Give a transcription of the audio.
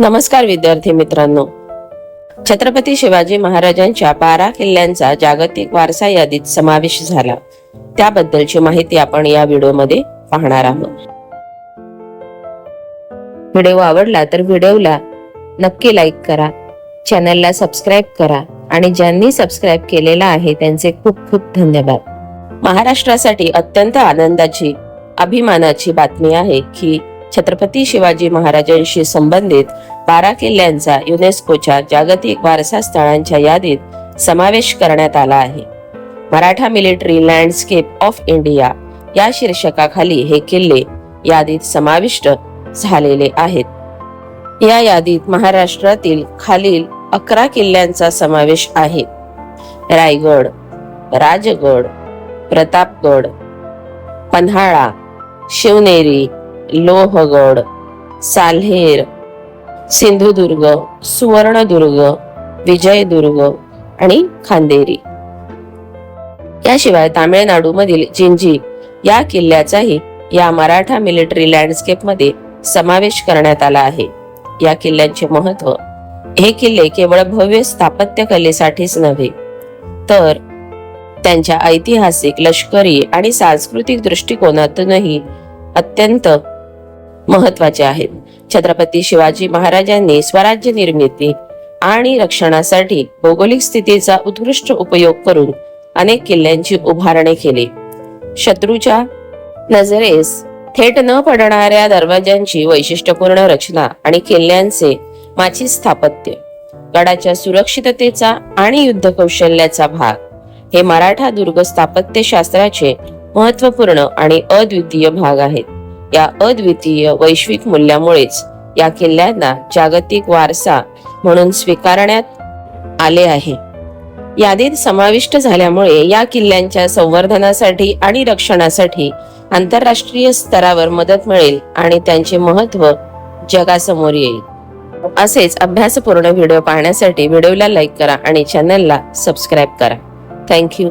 नमस्कार विद्यार्थी मित्रांनो. छत्रपती शिवाजी महाराजांच्या बारा किल्ल्यांचा जागतिक वारसा यादीत समावेश झाला. त्याबद्दलची माहिती आपण या व्हिडिओमध्ये पाहणार आहोत. व्हिडिओ आवडला तर व्हिडिओला नक्की लाईक करा चॅनलला सबस्क्राईब करा आणि ज्यांनी सबस्क्राईब केलेला आहे त्यांचे खूप खूप धन्यवाद. महाराष्ट्रासाठी अत्यंत आनंदाची अभिमानाची बातमी आहे की छत्रपती शिवाजी महाराजांशी संबंधित बारा किल्ल्यांचा युनेस्कोच्या जागतिक वारसा स्थळांच्या यादीत समावेश करण्यात आला आहे. Maratha military landscape of India या शीर्षकाखाली हे किल्ले यादीत समाविष्ट झालेले आहेत. या यादीत महाराष्ट्रातील खालील अकरा किल्ल्यांचा समावेश आहे. रायगड राजगड प्रतापगड पन्हाळा शिवनेरी लोहगड साल्हेर सिंधुदुर्ग सुवर्णदुर्ग विजयदुर्ग आणि खांदेरी. याशिवाय तामिळनाडूमधील जिंजी या किल्ल्याचाही या मराठा मिलिटरी लँडस्केपमध्ये समावेश करण्यात आला आहे. या किल्ल्यांचे महत्त्व हे किल्ले केवळ भव्य स्थापत्य कलेसाठीच नव्हे तर त्यांच्या ऐतिहासिक लष्करी आणि सांस्कृतिक दृष्टिकोनातूनही अत्यंत महत्त्वाचे आहेत. छत्रपती शिवाजी महाराजांनी स्वराज्य निर्मिती आणि रक्षणासाठी भौगोलिक स्थितीचा उत्कृष्ट उपयोग करून अनेक किल्ल्यांची उभारणी केली. शत्रूच्या नजरेस थेट न पडणाऱ्या दरवाजांची वैशिष्ट्यपूर्ण रचना आणि किल्ल्यांचे माची स्थापत्य गडाच्या सुरक्षिततेचा आणि युद्ध कौशल्याचा भाग हे मराठा दुर्ग स्थापत्यशास्त्राचे महत्त्वपूर्ण आणि अद्वितीय भाग आहेत. या अद्वितीय वैश्विक मूल्यामुळेच या किल्ल्यांना जागतिक वारसा म्हणून स्वीकारण्यात आले आहे. यादीत समाविष्ट झाल्यामुळे या किल्ल्यांच्या संवर्धनासाठी आणि रक्षणासाठी आंतरराष्ट्रीय स्तरावर मदत मिळेल आणि त्यांचे महत्त्व जगासमोर येईल. असेच अभ्यासपूर्ण व्हिडिओ पाहण्यासाठी व्हिडिओला लाईक करा आणि चॅनलला सबस्क्राईब करा. थँक्यू.